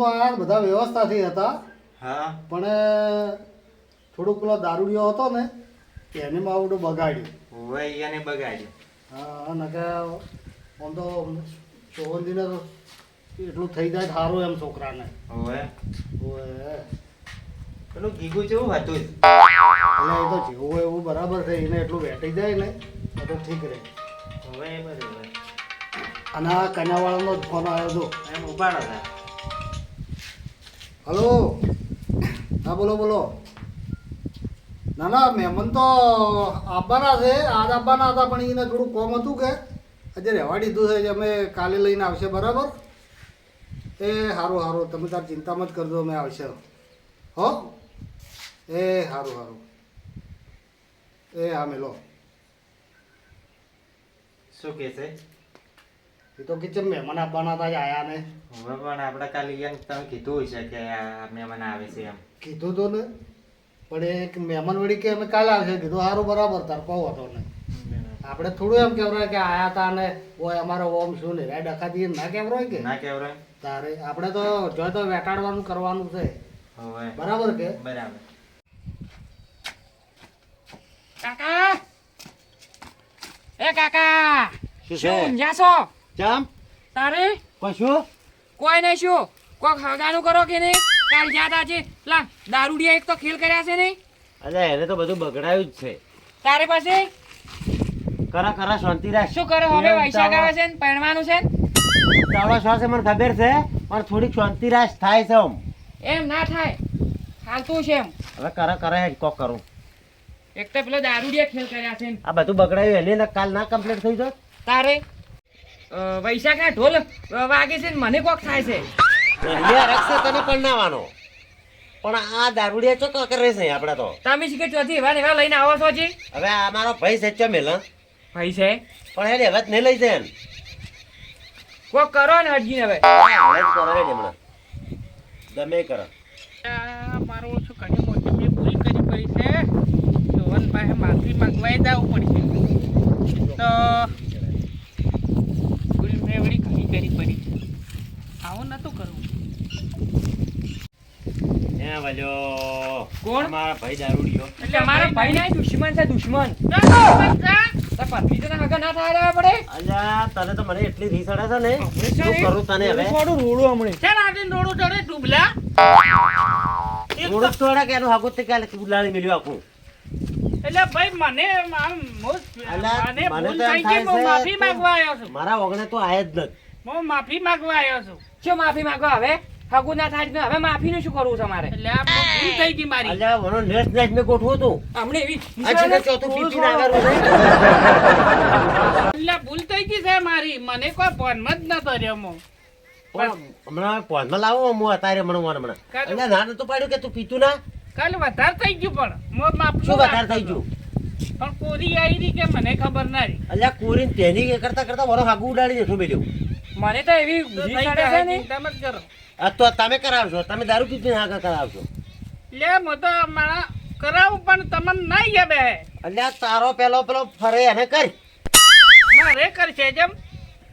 તો આયા બધા વ્યવસ્થાથી હતા. હા. પણ થોડુંક પેલો દારૂડિયો હતો ને એને માવડું બગાડ્યું. હવે અહીંયાને બગાડ્યું. હા નકે આમ તો સોગંદીને તો એટલું થઈ જાય સારું એમ છોકરાને. હવે હવે પેલું ગીગું જેવું હતું એટલે એ તો જેવું એવું બરાબર છે એને એટલું વેટી જાય ને તો ઠીક રહે. હવે બરાબર. અને આ કન્યાવાળાનો જ ફોન આવ્યો હતો. એમ ઉપાડો હતા હલો. હા, બોલો બોલો. ના ના, મહેમાન તો આવવાના છે. આજ આવવાના હતા, પણ એને થોડું કોમ હતું કે આજે રહેવા દીધું છે જે અમે કાલે લઈને આવશે, બરાબર? એ સારું સારું તમે તાર ચિંતા મત કરજો, અમે આવશે. હો? એ સારું સારું એ હા, મેલો. શું કે છે? એ તો કે ચેમ મહેમાન આવવાના હતા આયા ને હવે પણ આપણે કાલે યંગ તમે કીધું હશે કે આ મહેમાન આવે છે એમ. કીધું તો ને પણ એક મહેમાન વળી કે અમે કાલે આવશે. કીધું સારું બરાબર તાર કહો હતો ને. આપણે થોડું એમ કહેવાય કે આયા તા ને ઓય અમારો ઓમ શું ને રાય આખા દઈએ ના કહેવાય કે? ના કેવરાય તારે આપણે તો જો તો વેટાડવાનું કરવાનું છે. હવે. બરાબર કે? બરાબર. કાકા! એ કાકા! શું શું ઊંઝા છો? ચમ તારે? કશું કોઈ નહીં શું? કોક હગાનું કરો કે નહીં? કાલ જ્યાં આજે લા દારૂડિયા એક તો ખેલ કર્યા છે નહીં? અરે એને તો બધું બગડાયું જ છે. તારે પાસે? કરા કરા શાંતિ રાખ. શું કરો? હવે વૈશાખ આવે છે ને પરણવાનું છે તાવડા શ્વાસ મને ખબર છે પણ થોડીક શાંતિ રાખ થાય છે એમ ના થાય. હાલતું છે એમ. હવે કરા કરા હેડ કોક કરું. એક તો પેલો દારૂડિયા ખેલ કર્યા છે આ બધું બગડાયું એને કાલ ના કમ્પ્લીટ થઈ જાય તારે? અ, વૈશાખના ઢોલ વાગે છે મને કોક થાય છે. રક્ષે તને પરણાવવાનો. પણ આ દારૂડિયા ચોક કરે છે આપણે તો. તમે શીખે ચોથી એવા એવા લઈને આવો છો જી હવે આ મારો ભાઈ સચ્ચો મેલ ભાઈ છે? પણ એને હવે જ નહીં લઈ જાય કોક કરો ને હટજીને હવે. હવે જ કરાવે ને હમણાં. ગમે કરો. આ મારો ઓછું ઘણી મોટી ભૂલ કરી પડી છે. જોવન પાસે માફી માંગવાય જવું પડશે. તો ભૂલ મેં વળી ઘણી કરી પડી. આવું નતું કરવું. કોણ? મારા ભાઈ દારૂડિયો. એટલે મારા ભાઈ ના દુશ્મન છે દુશ્મન. તો પત્નીજોના હગા ના થાય પડે અલ્યા તને તો મને એટલી રીસ અડે છે ને. શું કરું તને હવે? થોડું રોડું હમણે. ચાલ આજે રોડું ચડે ડૂબલા. રોડું થોડા કે એનું હાગું તે કાલે ઉલાળી મેલ્યું આખું? એટલે ભાઈ મને આમ મને મને ભૂલ તો એમ થઈ ગઈ થાય હું છે માફી તું- માંગવા આવ્યો છું. મારા વગણે તો આય જ નથી. હું માફી માંગવા આવ્યો છું. શું માફી માંગો હવે હગું ના થાય તો હવે માફીનું શું કરવું તમારે? એટલે આ ભૂલ થઈ ગઈ મારી. એટલે મને નેટ નેટ મેં ગોઠવો હતું હમણે એવી આ ચોથું પીપી ના આગળ એટલે ભૂલ થઈ ગઈ છે મારી. મને કોઈ ફોન જ ન કર્યો મો. હમણાં હમણાં ફોનમાં લાવો હું અત્યારે મને મને હમણાં ના નતું પાડ્યું કે તું પીતું ના? કાલે વધાર થઈ ગયું પણ. મોર માપ શું વધાર થઈ ગયું? પણ કોરી આવી રહી કે મને ખબર ના રહી. અલ્યા કોરી તેની કરતા કરતા વરો હાગું ઉડાડી દેશું મેલ્યું. મને તો એવી ચડે છે ને? ચિંતા મત કરો. આ તો તમે કરાવશો તમે દારૂ પીપી આગળ કરાવશો. લે મો તો મારા કરાવું પણ તમને ના યાદ હે. અલ્યા તારો પેલો પેલો ફરે એને કરી. મારે કરશે જેમ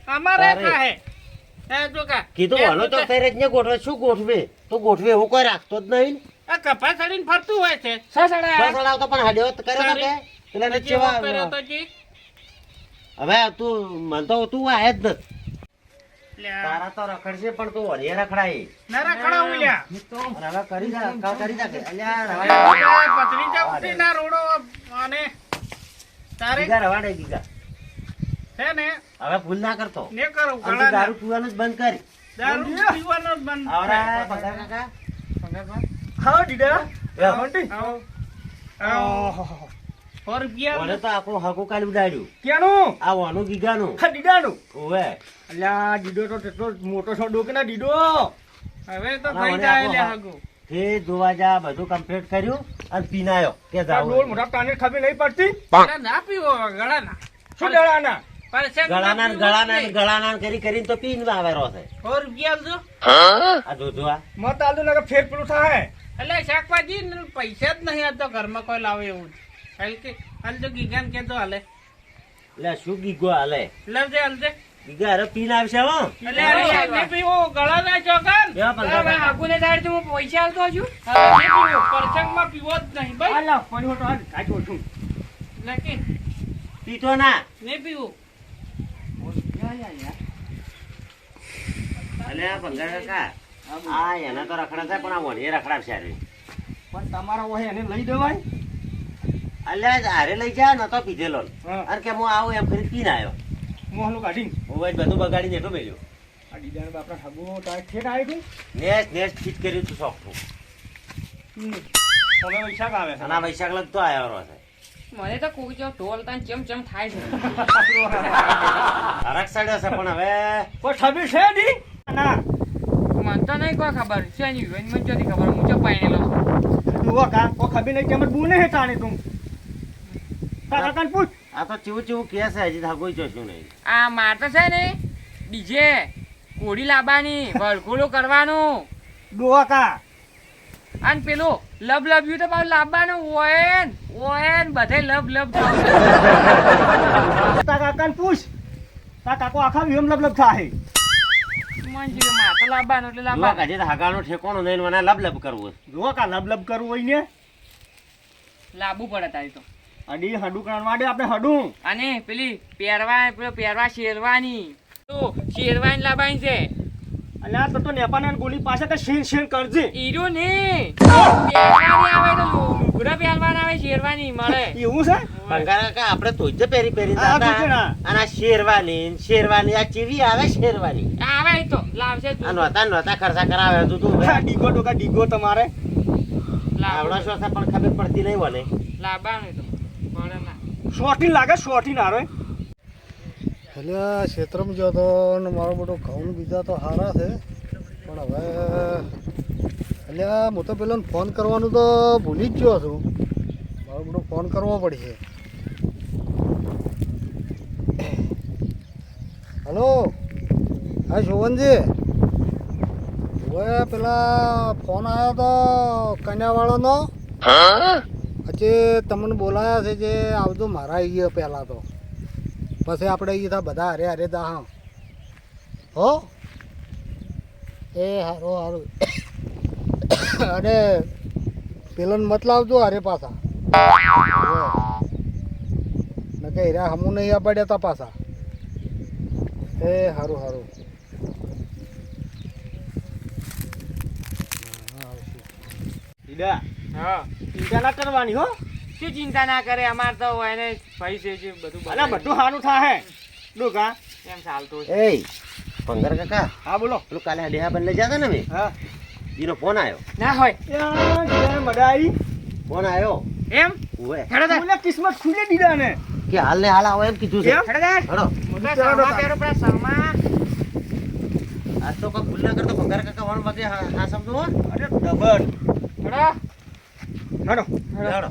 અમારે. થાય હે જો કા. કીધું હાલો તો થઈ જ ગોઠવે. શું ગોઠવે? તો ગોઠવે એવું કોઈ રાખતો જ નહીં આ કપા ચડીને ફરતું હોય છે. સસડા હલાવતો પણ હડ્યો કર્યો કે? એટલે ને ચેવા હવે તું મન તો તું આય જ નથી. તારા તો રખડશે પણ તું વળીએ રખડાય. ના રખડાવું લ્યા અને હવે કરી જા કાલ કરી જા કે. અલ્યા રવા દે. આ પથરીજા રોડો અને તારે બીજા રવા દે બીજા ને? હવે ભૂલ ના કરતો. ને કરું ઘણા દારૂ પીવાનું જ બંધ કરી. દારૂ પીવાનું જ બંધ. કાકા. આવો દીદા. એ. આવો આવો. સો રૂપિયા ઓને તો આખું હકો કાલ ઉડાડ્યું. ક્યાંનું? આ વાનું ગીગાનું. હા દીદાનું. ઓવે. અલ્યા દીદો તો તેટલો મોટો સોડો કે ના દીદો. હવે તો થઈ જાય લે હકો. હગું જોવા જા બધું કમ્પ્લીટ કર્યું અને પીનાયો. કે જાવ ડોલ મોટા પ્લાનેટ ખબર નહીં પડતી. ના પીવો ગળાના શું ડળાના પરસેંગ ના ગળાના ને ગળાના ને જ નહીં. ગળાના ને કરી કરીને તો પીને આવેલો છે. સો રૂપિયા આ જોજો આ. મત આલુ ના ફેર પેલું થાય. એટલે શાકભાજી પૈસા જ નહીં તો ઘરમાં કોઈ લાવે એવું હાલ કે હાલ તો ગીગાન કેતો હાલે. એટલે શું ગીગો હાલે? લવજે હાલજે. બીજા હારે પીને આવશે હો. એટલે અરે પીવું, ગળા ના ચોકન. હવે. આગુને સાઈડ હું પૈસા આલતો છું. નહીં પીવો જ નહીં, ભાઈ. હાલ કાચું છું. નક્કી, પીતો ના. નહીં પીવું. અને આ કાકા આ એના તો રખડા થાય પણ આ વણીએ રખડાવશે હારે. પણ તમારા ઓહે એને લઈ દેવાય અલ્યા હારે લઈ જા નતો પીધેલો. અરે કે હું આવું એમ કરી પીને આવ્યો મોહનું કાઢી બધું બગાડીને એટલો મેલ્યો. આ દીદાને બાપરા હગો તારે ઠેઠ આવી તું? નેસ નેસ ફિટ કર્યું તું સોફ્ટું હવે વૈશાખ આવે છે. અને વૈશાખ લગતો આવ્યો છે. મને તો કોઈ જો ઢોલ તાન ચમ ચમ થાય છે. હરક સડ્યો છે પણ હવે કોઈ છબી છે ની ના. મને તો નહીં કોઈ ખબર. છે ની વેન મને જતી ખબર? હું ચો પાણીલો તું કા કોઈ ખબી નહીં કેમ બુને હે તાણે તું? કાકા કાન પૂછ. આ તો ચીવું ચીવું કે છે હજી થાગોઈ શું નહીં. આ માર તો છે ને ડીજે કોડી લાવવાની વરઘોડું કરવાનું. ડોવા કા. અને પેલું લબ યુ તો મારું લાવવાનું ઓએન ઓએન બધે લબ લબ તા કાકા ને પૂછ. તા કાકો આખા વિહમ લબલબ થાય મંજૂરમાં તો લાવવાનું એટલે જુઓ લાવવાનું હજી તો હગાનો ઠેકોણો નહીં મને લબ લબ કરવું જો કા લબલબ કરવું હોય ને? લાવવું પડે તારી તો. અડી હડું કરવા માટે આપણે હડું. અને પેલી પહેરવા પેલો પહેરવા શેરવાની. તો શેરવાની લાવવાની છે. અલ્યા તો તો નેપાના ગોલી પાસે તો શેન શેન કરજે. હીરો ને. પહેરવાની આવે તો શેરવાની મળે. એવું છે? પંગાર કાકા આપણે તો જ પહેરી પહેરી આ જતા. અને આ શેરવાની શેરવાની આ ચીવી આવે શેરવાની. આવે તો લાવશે તું. આ નહોતા નહોતા ખર્ચા કરાવે તું તું આ ડીગો ડોકા ડીગો તમારે. લાવવું આવડો પણ ખબર પડતી નહીં મને. લાવવાનું તો. ના. શોર્ટી લાગે શોર્ટી ના રે એટલે આ ક્ષેત્રમાં જો તો ને મારો મોટો ઘઉં બીજા તો સારા છે. પણ હવે એટલે હું તો પેલાને ફોન કરવાનું તો ભૂલી જ ગયો છું. મારો બધો ફોન કરવો પડશે. હલો હા શોભનજી? હવે પેલા ફોન આવ્યો તો કન્યાવાળાનો. પછી તમને બોલાયા છે જે આવજો મારા આવી ગયો પહેલાં તો. પછી આપણે અહીંયા બધા હરે હરે દા હા? હો એ સારું સારું અને પેલાને મત લાવજો હારે પાછા. ને કે હીરા હમું નહીં આપડ્યા તા પાછા. એ હારું હારું. દીદા હા. ચિંતા ના કરવાની હો. શું ચિંતા ના કરે? અમાર તો એને ભાઈ છે જે બધું અલા બધું સારું થાય ડોકા એમ ચાલતું છે એ પંદર કાકા. હા બોલો. પેલું કાલે ડેહા બંને જતા ને મેં હા. એનો ફોન આવ્યો ના હોય. દીદાને ફોન આવ્યો એમ? ઓએ બોલે કિસ્મત ખુલે દીધા ને કે હાલ ને હાલ આવો એમ કીધું છે. એમ? હેડો સરમાં પહેરો પેલા સરમાં આજ તો કોઈ ભૂલ ના કરતો ભંગાર કાકા વન વાગે હા હા સમજો અરે ડબલ. હેડો. હેડો. હેડો.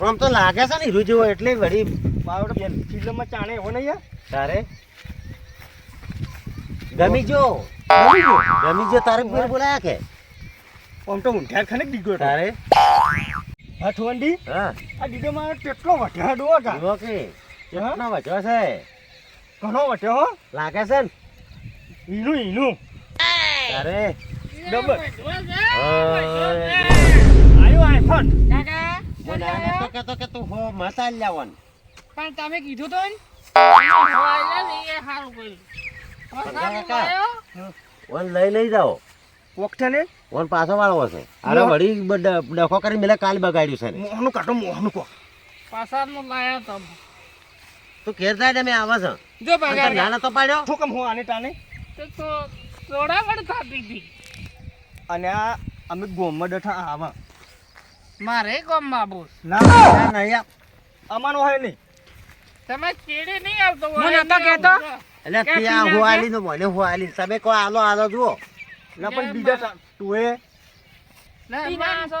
આમ તો લાગે છે ને હીરો જેવો એટલે વળી બેટા ફિલ્મમાં ચાણે એવો નહીં તારે ગમી જો ગમી જો તારે બોલાયા કે આમ તો ઊંઠ્યા ખાને દીગો તારે? હઠવંડી હા. આ દીદો મારો કેટલો ડોવા કા જીવો કે કેટલો વચો છે? ઘણો વઠ્યો હો. લાગે છે ને? ઈનું ઈનું અરે. ડબલ. આયો આઈફોન. કાકા મને આને તો કહેતો કે તું હો મસાલ લાવવાનું. પણ તમે કીધું તો ને. ઓન લઈ લઈ જાઓ. વખતે ને? ઓન પાછો વાળો છે. અરે વળી ડખો કરી મેલે કાલ બગાડ્યું છે ને. મોહનું કાઢો મોહનું કો પાસાનું લાયા તમ. તું ઘેર થાય ને મેં આવે છે. જો બગાડ નાના તો પાડ્યો? શું હું આને તાને તો તો થોડા વડ ખાધી હતી. અને આ અમે ગોમમાં ડઠા આવા. મારે ગામમાં બોસ. ના ના, નહીં અમાનો હોય નહીં. તમે કેડે નહીં આવતો હું તો કહેતો. એટલે ત્યાં હોવાલી હું છે? આલી ને મને હું આલી તમે કહો આલો આલો જુઓ. ના પણ બીજા તા- તું એ. ઈ ના છો?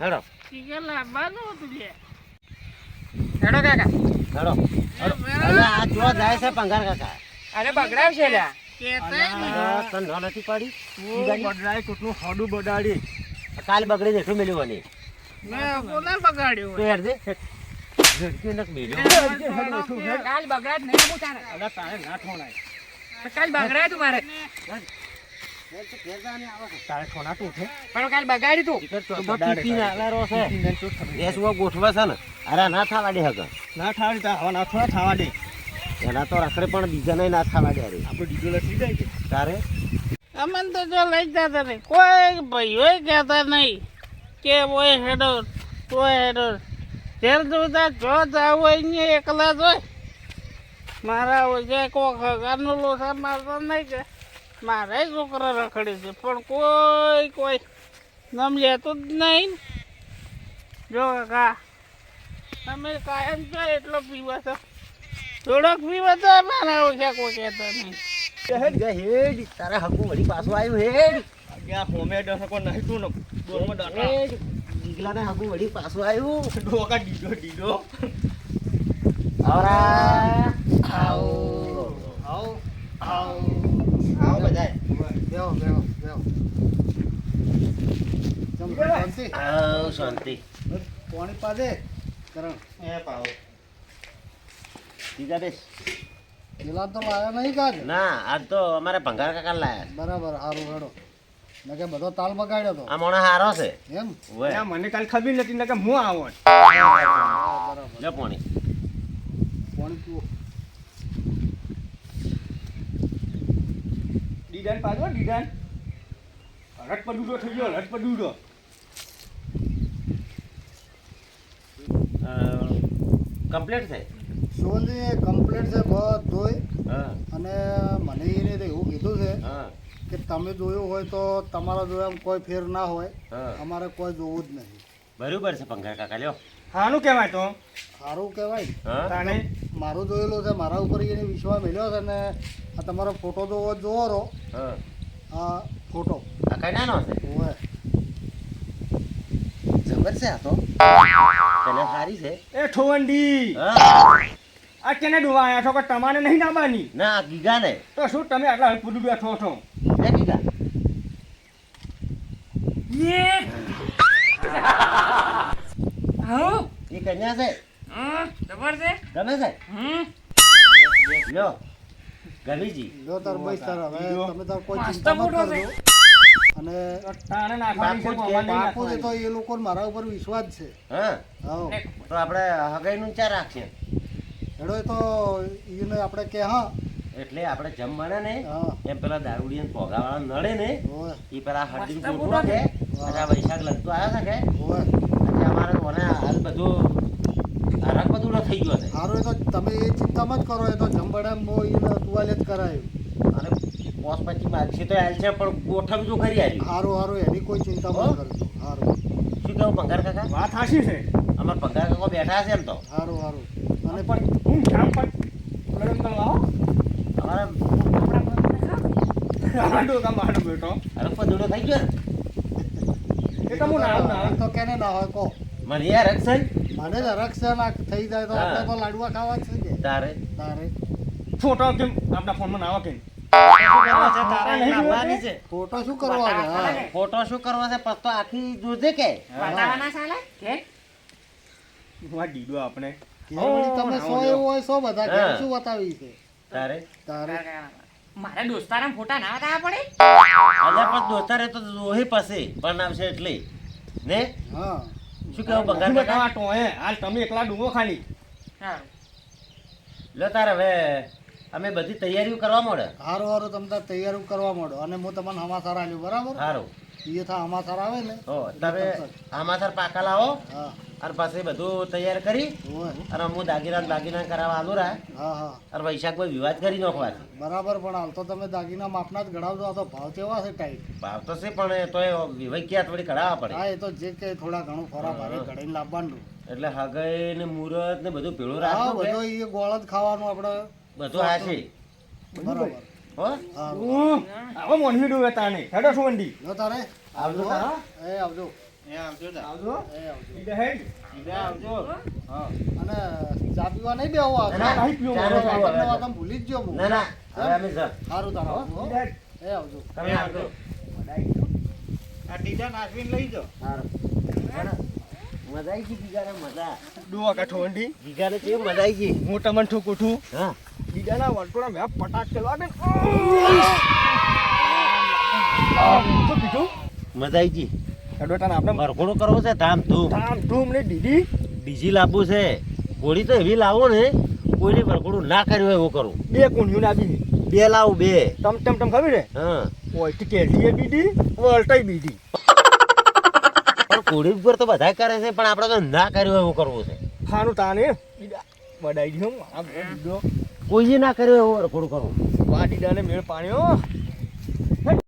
હેડો. ચીકન લાવવાનું હતું લે. હેડો કાકા. હેડો. હવે આ જો જાય છે પંગાર કાકા. અરે બગડાવશે લ્યા. તને નથી પાડી. બદલાય કોકનું હોડું બગાડી. કાલ બગડી દેખું મેલ્યું મને. બગાડ્યું તો યાર દે. ઝડકી નક મેલ્યો. કાલ બગડા નહીં તારે. અલા તારે ના ઠોણાય કાલ બગડાય તું મારે. તારે ઠોણા તું છે. પણ કાલ બગાડી તું. તો બહુ ટીપીને છે. એ શું ગોઠવા છે ને? અરે ના થવા દે હક ના થાવા હવા ના થોડા થાવા દે એના તો રખડે પણ બીજાને ના થાવા દે અરે આપણે ડીજો લઈ જાય કે. તારે? અમને તો જો લઈ જતા નહીં. કોઈ ભાઈઓ કહેતા નહીં કે ઓય હેડો તોય હેડો. જેલ જોતા જો જાવ હોય અહીંયા એકલા જ હોય. મારા ઓજે કોક હગારનું લોસા મારતો નહીં કે. મારે છોકરા રખડે છે પણ કોઈ કોઈ નામ લેતું જ નહીં જો કાકા તમે કાયમ છો એટલો પીવા છો. થોડોક પીવા તો મારા ઓછા કોઈ કહેતો નહીં. હેડ હેડ તારે હકુ વળી પાછું આવ્યું હેડ. ગયા હોમે દસ કોઈ નહીં તું ને દોરમાં દાંડા હેડ હકું વળી પાછું આવ્યું. ડોકા ડીડો ડીડો. આવરા આવો આવો આવો આવો. બધાય. બેહો બેહો બેહો. શાંતિ? આવ શાંતિ. પાણી પાદે કરણ. એ પાવ. બીજા બેસ. પેલા તો લાયા નહીં કાજ? ના આજ તો અમારે ભંગાર કાકા લાયા. બરાબર હારું હેડો. બધો તાલ બગાડ્યો તો. આ મોણા હારો છે. એમ? મને કાલ ખબર નથી ને કે હું આવો બરાબર. લે પાણી પીવો ડીડાન પાડો ડીડાન. રટ પડુડો થઈ ગયો રટ પડુડો કમ્પ્લીટ થાય સોની કમ્પ્લીટ છે બધોય. હા. અને મને એને તો એવું કીધું છે હા. કે તમે જોયું હોય તો તમારા જોયા કોઈ ફેર ના હોય. હા. અમારે કોઈ જોવું જ નહીં. બરોબર છે પંખા કાકા લ્યો. હાનું કહેવાય તો. સારું કહેવાય. હા? તાણે? મારું જોયેલું છે મારા ઉપર એને વિશ્વાસ મળ્યો છે ને આ તમારો ફોટો જોવો જોવો રહો. હા. આ ફોટો આ કઈ નાનો છે? હોય જબર છે આ તો. તને સારી છે? એ ઠોવંડી. હા. આ કેને ડોવા આયા છો? કે તમારે નહીં નાબાની? ના ગીગા ને તો શું તમે આટલા પુડું બેઠો છો? લે ગીગા. આવો એ કન્યા છે? હા છે? ગમે છે લ્યો ગમીજી જો તાર ભાઈ સર હવે તમે તાર કોઈ ચિંતા મત કરજો. અને તાણે નાખવાની છે બાપુ જ કોમાં નહીં બાપુ છે તો એ લોકો મારા ઉપર વિશ્વાસ છે. હા. તો આપણે હગાઈનું ચા રાખીએ. એડો એ તો એને આપણે કે હા. એટલે આપણે જમ મળે ને હા. એમ પેલા દારૂડી પોગાવાળા નડે ને એ પેલા હળદી અને વૈશાખ લગતો આવ્યા છે કે? અમારે હાલ બધું હરક બધું ન થઈ ગયો છે સારું એ તો તમે એ ચિંતા મત કરો એ તો જમવાડા એને તુવાલે જ કરાયું. અને પોસ પછી માગશે તો હાલ છે પણ ગોઠવજો કરી હારી સારું સારું એની કોઈ ચિંતા હો? મત કરજો સારું શું કેવું પંગાર કાકા? વાત હાશી છે. અમાર પંગાર કાકો બેઠા છે એમ તો. સારું સારું અને પણ હું લડન તો લાવો અમારે આડો કા માડો બેટો હરક બધું થઈ ગયો એ તો હું નાવ તો કેને ના હોય કહો. મને યાર છે મને જ રક્ષણ થઈ જાય તો આપણે તો લાડવા ખાવા છે કે. તારે? તારે. ફોટો કેમ આપણા ફોનમાં નાવા કેમ તારે ફોટો શું કરવા છે? ફોટો શું કરવા છે? પત્તો આખી જોજે કે? બતાવવાના સાલા કે? હું ડીડો આપણે. તમે સો એવું હોય સો બધા શું બતાવી છે? તારે? તારે? મારે દોસ્તારા ફોટા ના બતાવવા પડે? અલ્યા પણ દોસ્તારે તો જોહી પાસે પણ આવશે એટલે. ને? હા. શું કેવું પંગાર હાલ તમે એકલા ડૂબો ખાલી. હા. લો તારે હવે અમે બધી તૈયારીઓ કરવા મળે. હારું હારું તમને તાર કરવા માંડો અને હું તમને હમાસાર આલ્યું બરાબર? સારું એ થા હમાસાર આવે ને. હો તમે આમાં સર પાકા લાવો. હા. અને પછી બધું તૈયાર કરી અને હું દાગીના દાગીના કરાવવા આલું રહ્યા અને વૈશાખ કોઈ વિવાદ કરી નાખવા છે બરાબર પણ હાલ તો તમે દાગીના માપના જ ગણાવજો. આ તો ભાવ કેવા છે ટાઈટ ભાવ તો છે પણ તો એ ક્યાં થોડી કઢાવવા પડે. હા એ તો જે કે થોડા ઘણું ફરા ભારે કઢાઈને લાવવાનું. એટલે હગાઈ ને મુહૂર્ત ને બધું રાખવું કે? બધો એ ગોળ જ ખાવાનું આપણે. બધું હા છે. બરાબર. હો? આવો મોનવી ડુવે તાણે. હેડો સુવંડી. જો તારે. આવજો હા. એ આવજો. આવજો આવજો? હા અને ચા પીવા નહીં બેહો આ ના, ના, નહીં પીવો ચા નહીં પીવો, વાતને હવે. વાતમાં ભૂલી જ ગયો ના ના હવે અમે સર તારો આવજો હો. એ આવજો. તમે આવજો. આ ટીચર નાસવીને લઈ જાઓ. સારું મજા આવી ગઈ બીજાને મજા. ડુવા કાઠો વંડી બીજાને કેવી મજા આવી ગઈ? મોટા મન ઠોકું હા. બીજાના વંટોળા મેં પટાક મજા આવી ગઈ. હેડોટાને આપણે મરઘોડો કરવો છે ધામ ધૂમ. ધામ ધૂમ ને દીદી બીજી લાવવું છે. ગોળી તો એવી લાવો ને કોઈને મરઘોડું ના કર્યું હોય એવું કરું. બે કુંડિયું નાખી બે લાવું બે. તમ તમ તમ ખબર છે? હા. ઓય ટીકેટીએ બીડી વલટાઈ બીડી. પણ કોળી ઉપર તો બધા કરે છે પણ આપણે તો ના કર્યું હોય એવું કરવું છે. ખાનું તાને બીડા બડાઈ ગયો કોઈએ ના કર્યું એવું વરઘોડું કરવું. વાટી દાને મેળ પાડ્યો.